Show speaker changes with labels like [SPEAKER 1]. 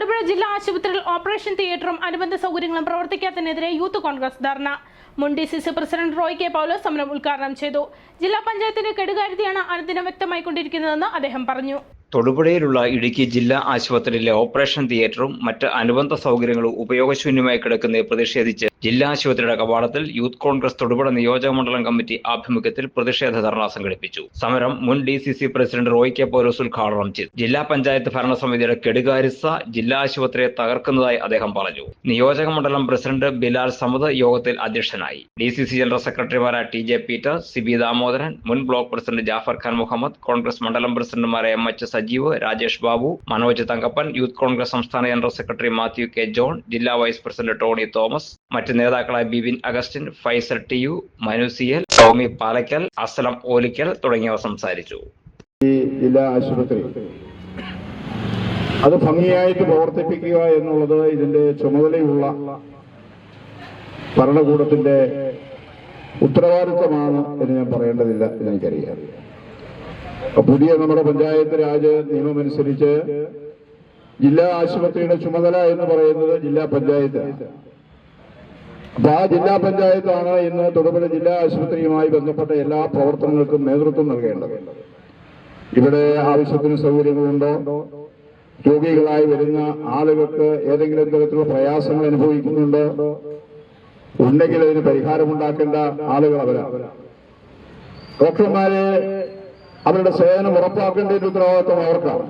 [SPEAKER 1] തൊടുപുഴ ജില്ലാ ആശുപത്രിയിൽ ഓപ്പറേഷൻ തിയേറ്ററും അനുബന്ധ സൗകര്യങ്ങളും പ്രവർത്തിക്കാത്തതിനെതിരെ യൂത്ത് കോൺഗ്രസ് ധർണ. മുൻ D C C president Roy K Paulose സമരം ഉദ്ഘാടനം ചെയ്തു. ജില്ലാ പഞ്ചായത്തിന്റെ കെടുകാര്യതയാണ് അനുദിനം വ്യക്തമായിക്കൊണ്ടിരിക്കുന്നതെന്ന് അദ്ദേഹം പറഞ്ഞു.
[SPEAKER 2] തൊടുപുഴയിലുള്ള ഇടുക്കി ജില്ലാ ആശുപത്രിയിലെ ഓപ്പറേഷൻ തിയേറ്ററും മറ്റ് അനുബന്ധ സൗകര്യങ്ങളും ഉപയോഗശൂന്യമായി കിടക്കുന്നതിൽ പ്രതിഷേധിച്ച് ജില്ലാ ആശുപത്രിയുടെ കവാടത്തിൽ യൂത്ത് കോൺഗ്രസ് തൊടുപുഴ നിയോജക മണ്ഡലം കമ്മിറ്റി ആഭിമുഖ്യത്തിൽ പ്രതിഷേധ ധർണ സംഘടിപ്പിച്ചു. സമരം മുൻ D C C president Roy K Paulose ഉദ്ഘാടനം ചെയ്തു. ജില്ലാ പഞ്ചായത്ത് ഭരണസമിതിയുടെ കെടുകാരിസ ജില്ലാ ആശുപത്രിയെ തകർക്കുന്നതായി അദ്ദേഹം പറഞ്ഞു. നിയോജക മണ്ഡലം പ്രസിഡന്റ് ബിലാൽ സമദ് യോഗത്തിൽ അധ്യക്ഷനായി. ഡി സി സി ജനറൽ സെക്രട്ടറിമാരായ T J Peter C B Damodaran മുൻ ബ്ലോക്ക് പ്രസിഡന്റ് ജാഫർ ഖാൻ മുഹമ്മദ് കോൺഗ്രസ് മണ്ഡലം പ്രസിഡന്റുമാരായ M H Sajeev Rajesh Babu Manoj Thankappan youth Congress സംസ്ഥാന general secretary Mathew K John ജില്ലാ വൈസ് പ്രസിഡന്റ് ടോണി തോമസ് മറ്റ് നേതാക്കളായ ബിബിൻ അഗസ്റ്റിൻ ഫൈസൽ ടി യു മനു ടോമി പാലക്കൽ അസ്ലം ഓലിക്കൽ തുടങ്ങിയവർ സംസാരിച്ചു.
[SPEAKER 3] ഈ ജില്ലാ ആശുപത്രി അത് ഭംഗിയായിട്ട് പ്രവർത്തിപ്പിക്കുക എന്നുള്ളത് ഇതിന്റെ ചുമതലയുള്ള ഭരണകൂടത്തിന്റെ ഉത്തരവാദിത്തമാണ് എന്ന് ഞാൻ പറയേണ്ടതില്ല എന്ന് എനിക്കറിയാം. പുതിയ നമ്മുടെ പഞ്ചായത്ത് രാജ് നിയമമനുസരിച്ച് ജില്ലാ ആശുപത്രിയുടെ ചുമതല എന്ന് പറയുന്നത് ജില്ലാ പഞ്ചായത്ത് അപ്പൊ ആ ജില്ലാ പഞ്ചായത്താണ് ഇന്ന് തൊടുപുഴ ജില്ലാ ആശുപത്രിയുമായി ബന്ധപ്പെട്ട എല്ലാ പ്രവർത്തനങ്ങൾക്കും നേതൃത്വം നൽകേണ്ടത്. ഇവിടെ ആവശ്യത്തിന് സൗകര്യങ്ങളുണ്ടോ? രോഗികളായി വരുന്ന ആളുകൾക്ക് ഏതെങ്കിലും തരത്തിലുള്ള പ്രയാസങ്ങൾ അനുഭവിക്കുന്നുണ്ടോ? ഉണ്ടെങ്കിൽ അതിന് പരിഹാരമുണ്ടാക്കേണ്ട ആളുകൾ അവരാണ് ഡോക്ടർമാരെ അവരുടെ സേവനം ഉറപ്പാക്കേണ്ട ഒരു ഉത്തരവാദിത്വം അവർക്കാണ്.